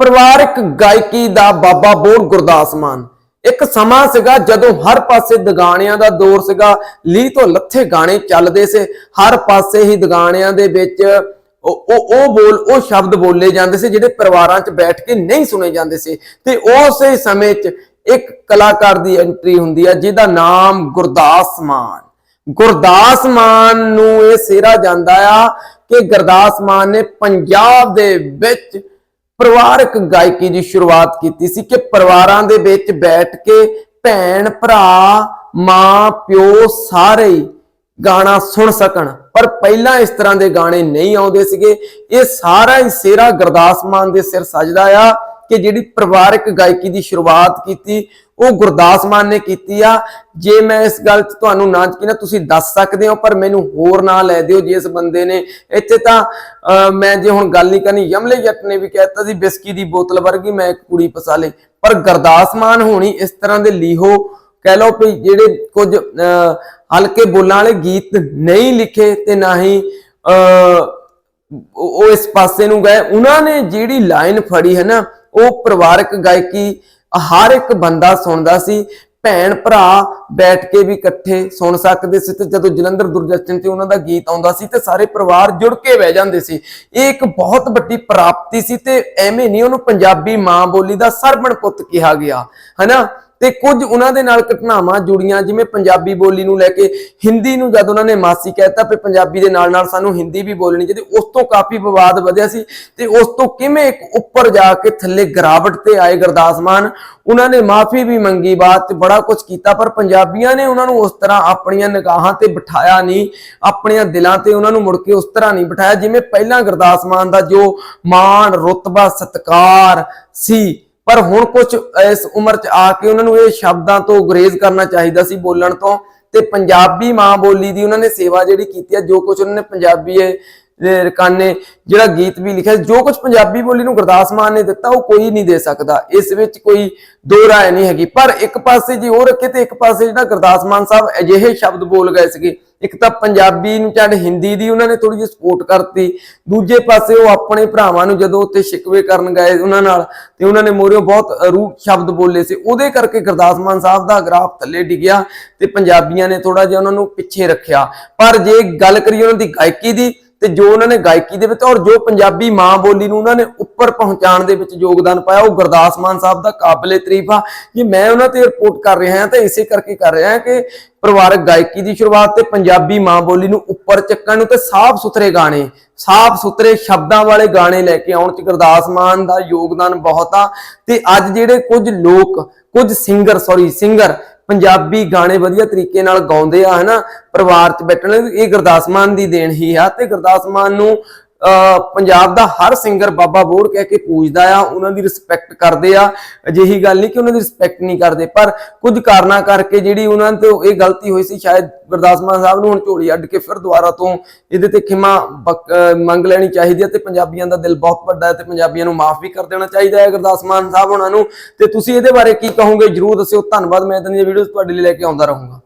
ਪਰਿਵਾਰਕ ਗਾਇਕੀ ਦਾ ਬਾਬਾ ਬੋੜ ਗੁਰਦਾਸ ਮਾਨ। ਇੱਕ ਸਮਾਂ ਸੀਗਾ ਜਦੋਂ ਹਰ ਪਾਸੇ ਦਗਾਣਿਆਂ ਦਾ ਦੌਰ ਸੀਗਾ। ਲੀ ਤੋਂ ਲੱਥੇ ਗਾਣੇ ਚੱਲਦੇ ਸੀ। ਹਰ ਪਾਸੇ ਹੀ ਦਗਾਣਿਆਂ ਦੇ ਵਿੱਚ ਉਹ ਉਹ ਬੋਲ, ਉਹ ਸ਼ਬਦ ਬੋਲੇ ਜਾਂਦੇ ਸੀ, ਜਿਹੜੇ ਪਰਿਵਾਰਾਂ 'ਚ ਬੈਠ ਕੇ ਨਹੀਂ ਸੁਣੇ ਜਾਂਦੇ ਸੀ। ਤੇ ਉਸੇ ਸਮੇਂ 'ਚ ਇੱਕ ਕਲਾਕਾਰ ਦੀ ਐਂਟਰੀ ਹੁੰਦੀ ਹੈ ਜਿਹਦਾ ਨਾਮ ਗੁਰਦਾਸ ਮਾਨ। ਗੁਰਦਾਸ ਮਾਨ ਨੂੰ ਇਹ ਸਿਹਰਾ ਜਾਂਦਾ ਆ ਕਿ ਗੁਰਦਾਸ ਮਾਨ ਨੇ ਪੰਜਾਬ ਦੇ ਵਿੱਚ ਪਰਿਵਾਰਕ ਗਾਇਕੀ ਦੀ ਸ਼ੁਰੂਆਤ ਕੀਤੀ ਸੀ ਕਿ ਪਰਿਵਾਰਾਂ ਦੇ ਵਿੱਚ ਬੈਠ ਕੇ ਭੈਣ, ਭਰਾ, ਮਾਂ, ਪਿਓ ਸਾਰੇ ਗਾਣਾ ਸੁਣ ਸਕਣ। ਪਰ ਪਹਿਲਾਂ ਇਸ ਤਰ੍ਹਾਂ ਦੇ ਗਾਣੇ ਨਹੀਂ ਆਉਂਦੇ ਸੀਗੇ। ਇਹ ਸਾਰਾ ਹੀ ਸਿਰਾ ਗੁਰਦਾਸ ਮਾਨ ਦੇ ਸਿਰ ਸਜਦਾ ਆ। ਕਿ ਜਿਹੜੀ ਪਰਿਵਾਰਕ ਗਾਇਕੀ ਦੀ ਸ਼ੁਰੂਆਤ ਕੀਤੀ ਉਹ ਗੁਰਦਾਸ ਮਾਨ ਨੇ ਕੀਤੀ ਆ। ਜੇ ਮੈਂ ਇਸ ਗੱਲ 'ਚ ਤੁਹਾਨੂੰ ਨਾ ਯਕੀਨ ਆ ਤੁਸੀਂ ਦੱਸ ਸਕਦੇ ਹੋ ਪਰ ਮੈਨੂੰ ਹੋਰ ਨਾਂ ਲੈ ਦਿਓ ਜਿਸ ਬੰਦੇ ਨੇ। ਇੱਥੇ ਤਾਂ ਮੈਂ ਜੇ ਹੁਣ ਗੱਲ ਨਹੀਂ ਕਰਨੀ ਯਮਲੇ ਜੱਟ ਨੇ ਵੀ ਕਹਿਤਾ ਸੀ ਬਿਸਕੀ ਦੀ ਬੋਤਲ ਵਰਗੀ ਮੈਂ ਇੱਕ ਕੁੜੀ ਪਸਾ ਲਈ। ਪਰ ਗੁਰਦਾਸ ਮਾਨ ਹੋਣੀ ਇਸ ਤਰ੍ਹਾਂ ਦੇ ਲੀਹੋ ਕਹਿ ਲਓ ਵੀ ਜਿਹੜੇ ਕੁਝ ਅਹ, ਹਲਕੇ ਬੋਲਾਂ ਵਾਲੇ ਗੀਤ ਨਹੀਂ ਲਿਖੇ ਤੇ ਨਾ ਹੀ ਅਹ, ਉਹ ਇਸ ਪਾਸੇ ਨੂੰ ਗਏ। ਉਹਨਾਂ ਨੇ ਜਿਹੜੀ ਲਾਈਨ ਫੜੀ ਹੈ ਨਾ ਉਹ ਪਰਿਵਾਰਕ ਗਾਇਕੀ ਹਰ ਇੱਕ ਬੰਦਾ ਸੁਣਦਾ ਸੀ। ਭੈਣ, ਭਰਾ ਬੈਠ ਕੇ ਵੀ ਇਕੱਠੇ ਸੁਣ ਸਕਦੇ ਸੀ ਤੇ ਜਦੋਂ ਜਲੰਧਰ ਦੁਰਦਰਸ਼ਨ ਤੇ ਉਹਨਾਂ ਦਾ ਗੀਤ ਆਉਂਦਾ ਸੀ ਤੇ ਸਾਰੇ ਪਰਿਵਾਰ ਜੁੜ ਕੇ ਬਹਿ ਜਾਂਦੇ ਸੀ। ਇਹ ਇੱਕ ਬਹੁਤ ਵੱਡੀ ਪ੍ਰਾਪਤੀ ਸੀ ਤੇ ਐਵੇਂ ਨਹੀਂ ਉਹਨੂੰ ਪੰਜਾਬੀ ਮਾਂ ਬੋਲੀ ਦਾ ਸਰਵਣ ਪੁੱਤ ਕਿਹਾ ਗਿਆ, ਹਨਾ? ਤੇ ਕੁਝ ਉਹਨਾਂ ਦੇ ਨਾਲ ਘਟਨਾਵਾਂ ਜੁੜੀਆਂ, ਜਿਵੇਂ ਪੰਜਾਬੀ ਬੋਲੀ ਨੂੰ ਲੈ ਕੇ ਹਿੰਦੀ ਨੂੰ ਜਦ ਉਹਨਾਂ ਨੇ ਮਾਸੀ ਕਹਿਤਾ ਵੀ ਪੰਜਾਬੀ ਦੇ ਨਾਲ ਨਾਲ ਸਾਨੂੰ ਹਿੰਦੀ ਵੀ ਬੋਲਣੀ ਚਾਹੀਦੀ, ਉਸ ਤੋਂ ਕਾਫੀ ਵਿਵਾਦ ਵਧਿਆ ਸੀ ਤੇ ਉਸ ਤੋਂ ਕਿਵੇਂ ਇੱਕ ਉੱਪਰ ਜਾ ਕੇ ਥੱਲੇ ਗਰਾਵਟ ਤੇ ਆਏ ਗੁਰਦਾਸ ਮਾਨ, ਉਹਨਾਂ ਨੇ ਮਾਫੀ ਵੀ ਮੰਗੀ ਬਾਅਦ ਚ ਬੜਾ ਕੁਝ ਕੀਤਾ, ਪਰ ਪੰਜਾਬੀਆਂ ਨੇ ਉਹਨਾਂ ਨੂੰ ਉਸ ਤਰ੍ਹਾਂ ਆਪਣੀਆਂ ਨਿਗਾਹਾਂ ਤੇ ਬਿਠਾਇਆ ਨਹੀਂ, ਆਪਣੀਆਂ ਦਿਲਾਂ ਤੇ ਉਹਨਾਂ ਨੂੰ ਮੁੜ ਕੇ ਉਸ ਤਰ੍ਹਾਂ ਨਹੀਂ ਬਿਠਾਇਆ, ਜਿਵੇਂ ਪਹਿਲਾਂ ਗੁਰਦਾਸ ਮਾਨ ਦਾ ਜੋ ਮਾਣ, ਰੁਤਬਾ, ਸਤਕਾਰ ਸੀ ਪਰ ਹੁਣ ਕੁਝ ਇਸ ਉਮਰ 'ਚ ਆ ਕੇ ਉਹਨਾਂ ਨੂੰ ਇਹ ਸ਼ਬਦਾਂ ਤੋਂ ਗੁਰੇਜ਼ ਕਰਨਾ ਚਾਹੀਦਾ ਸੀ ਬੋਲਣ ਤੋਂ ਤੇ ਪੰਜਾਬੀ ਮਾਂ ਬੋਲੀ ਦੀ ਉਹਨਾਂ ਨੇ ਸੇਵਾ ਜਿਹੜੀ ਕੀਤੀ ਹੈ ਜੋ ਕੁਝ ਉਹਨਾਂ ਨੇ ਪੰਜਾਬੀ ਇਹ ਇਹ ਜਿਹੜਾ ਗੀਤ ਵੀ ਲਿਖਿਆ ਜੋ ਕੁਝ ਪੰਜਾਬੀ ਬੋਲੀ ਨੂੰ ਗੁਰਦਾਸ ਮਾਨ ਨੇ ਦਿੱਤਾ, ਉਹ ਕੋਈ ਨਹੀਂ ਦੇ ਸਕਦਾ। ਇਸ ਵਿੱਚ ਕੋਈ ਦੋ ਰਾਏ ਨਹੀਂ ਹੈਗੀ। ਪਰ ਇੱਕ ਪਾਸੇ ਜੀ ਉਹ ਰੱਖੇ ਤੇ ਇੱਕ ਪਾਸੇ ਜਿਹੜਾ ਗੁਰਦਾਸ ਮਾਨ ਸਾਹਿਬ ਅਜਿਹੇ ਸ਼ਬਦ ਬੋਲ ਗਏ ਸੀਗੇ। ਇੱਕ ਤਾਂ ਪੰਜਾਬੀ ਨੂੰ ਛੱਡ ਹਿੰਦੀ ਦੀ ਉਹਨਾਂ ਨੇ ਥੋੜੀ ਜਿਹੀ ਸਪੋਰਟ ਕਰਤੀ। ਦੂਜੇ ਪਾਸੇ ਉਹ ਆਪਣੇ ਭਰਾਵਾਂ ਨੂੰ ਜਦੋਂ ਉੱਤੇ ਸ਼ਿਕਵੇ ਕਰਨ ਗਏ ਉਹਨਾਂ ਨਾਲ, ਤੇ ਉਹਨਾਂ ਨੇ ਮੋਰਿਓ ਬਹੁਤ ਰੂਹ ਸ਼ਬਦ ਬੋਲੇ ਸੀ। ਉਹਦੇ ਕਰਕੇ ਗੁਰਦਾਸ ਮਾਨ ਸਾਹਿਬ ਦਾ ਗ੍ਰਾਫ ਥੱਲੇ ਡਿੱਗਿਆ ਤੇ ਪੰਜਾਬੀਆਂ ਨੇ ਥੋੜਾ ਜਿਹਾ ਉਹਨਾਂ ਨੂੰ ਪਿੱਛੇ ਰੱਖਿਆ। ਪਰ ਜੇ ਗੱਲ ਕਰੀਏ ਉਹਨਾਂ ਦੀ ਗਾਇਕੀ ਦੀ ਤੇ ਜੋ ਉਹਨਾਂ ਨੇ ਗਾਇਕੀ ਦੇ ਵਿੱਚ ਔਰ ਜੋ ਪੰਜਾਬੀ ਮਾਂ ਬੋਲੀ ਨੂੰ ਉਹਨਾਂ ਨੇ ਉੱਪਰ ਪਹੁੰਚਾਉਣ ਦੇ ਵਿੱਚ ਯੋਗਦਾਨ ਪਾਇਆ, ਉਹ ਗੁਰਦਾਸ ਮਾਨ ਸਾਹਿਬ ਦਾ ਕਾਬਲੇ ਤਾਰੀਫ ਆ। ਕਿ ਮੈਂ ਉਹਨਾਂ ਤੇ ਰਿਪੋਰਟ ਕਰ ਰਿਹਾ ਹਾਂ, ਤਾਂ ਇਸੇ ਕਰਕੇ ਕਰ ਰਿਹਾ ਹਾਂ ਕਿ ਪਰਿਵਾਰਕ ਗਾਇਕੀ ਦੀ ਸ਼ੁਰੂਆਤ ਤੇ ਪੰਜਾਬੀ ਮਾਂ ਬੋਲੀ ਨੂੰ ਉੱਪਰ ਚੱਕਣ ਨੂੰ ਤੇ ਸਾਫ਼ ਸੁਥਰੇ ਗਾਣੇ, ਸਾਫ਼ ਸੁਥਰੇ ਸ਼ਬਦਾਂ ਵਾਲੇ ਗਾਣੇ ਲੈ ਕੇ ਆਉਣ ਚ ਗੁਰਦਾਸ ਮਾਨ ਦਾ ਯੋਗਦਾਨ ਬਹੁਤ ਆ। ਤੇ ਅੱਜ ਜਿਹੜੇ ਕੁਝ ਲੋਕ, ਕੁਝ ਸਿੰਗਰ ਸੌਰੀ ਸਿੰਗਰ ਪੰਜਾਬੀ ਗਾਣੇ ਵਧੀਆ ਤਰੀਕੇ ਨਾਲ ਗਾਉਂਦੇ ਆ, ਹਨਾ? ਪਰਿਵਾਰ 'ਚ ਬੈਠਣ ਇਹ ਗੁਰਦਾਸ ਮਾਨ ਦੀ ਦੇਣ ਹੀ ਆ ਤੇ ਗੁਰਦਾਸ ਮਾਨ ਨੂੰ ਪੰਜਾਬ ਦਾ ਹਰ ਸਿੰਗਰ ਬਾਬਾ ਬੋੜ ਕਹਿ ਕੇ ਪੂਜਦਾ ਆ, ਉਹਨਾਂ ਦੀ ਰਿਸਪੈਕਟ ਕਰਦੇ ਆ। ਅਜਿਹੀ ਗੱਲ ਨਹੀਂ ਕਿ ਉਹਨਾਂ ਦੀ ਰਿਸਪੈਕਟ ਨਹੀਂ ਕਰਦੇ, ਪਰ ਕੁਝ ਕਾਰਨਾਂ ਕਰਕੇ ਜਿਹੜੀ ਉਹਨਾਂ ਤੋਂ ਇਹ ਗਲਤੀ ਹੋਈ ਸੀ, ਸ਼ਾਇਦ ਗੁਰਦਾਸ ਮਾਨ ਸਾਹਿਬ ਨੂੰ ਹੁਣ ਝੋਲੀ ਅੱਡ ਕੇ ਫਿਰ ਦੁਬਾਰਾ ਤੋਂ ਇਹਦੇ ਤੇ ਖਿਮਾ ਬਕ- ਮੰਗ ਲੈਣੀ ਚਾਹੀਦੀ ਹੈ ਤੇ ਪੰਜਾਬੀਆਂ ਦਾ ਦਿਲ ਬਹੁਤ ਵੱਡਾ ਹੈ ਤੇ ਪੰਜਾਬੀਆਂ ਨੂੰ ਮਾਫ ਵੀ ਕਰ ਦੇਣਾ ਚਾਹੀਦਾ ਹੈ ਗੁਰਦਾਸ ਮਾਨ ਸਾਹਿਬ ਉਹਨਾਂ ਨੂੰ। ਤੇ ਤੁਸੀਂ ਇਹਦੇ ਬਾਰੇ ਕੀ ਕਹੋਗੇ? ਜਰੂਰ ਦੱਸਿਓ। ਧੰਨਵਾਦ। ਮੈਂ ਇਦਾਂ ਦੀਆਂ ਵੀਡੀਓਜ਼ ਤੁਹਾਡੇ ਲਈ ਲੈ ਕੇ ਆਉਂਦਾ ਰਹੂੰਗਾ।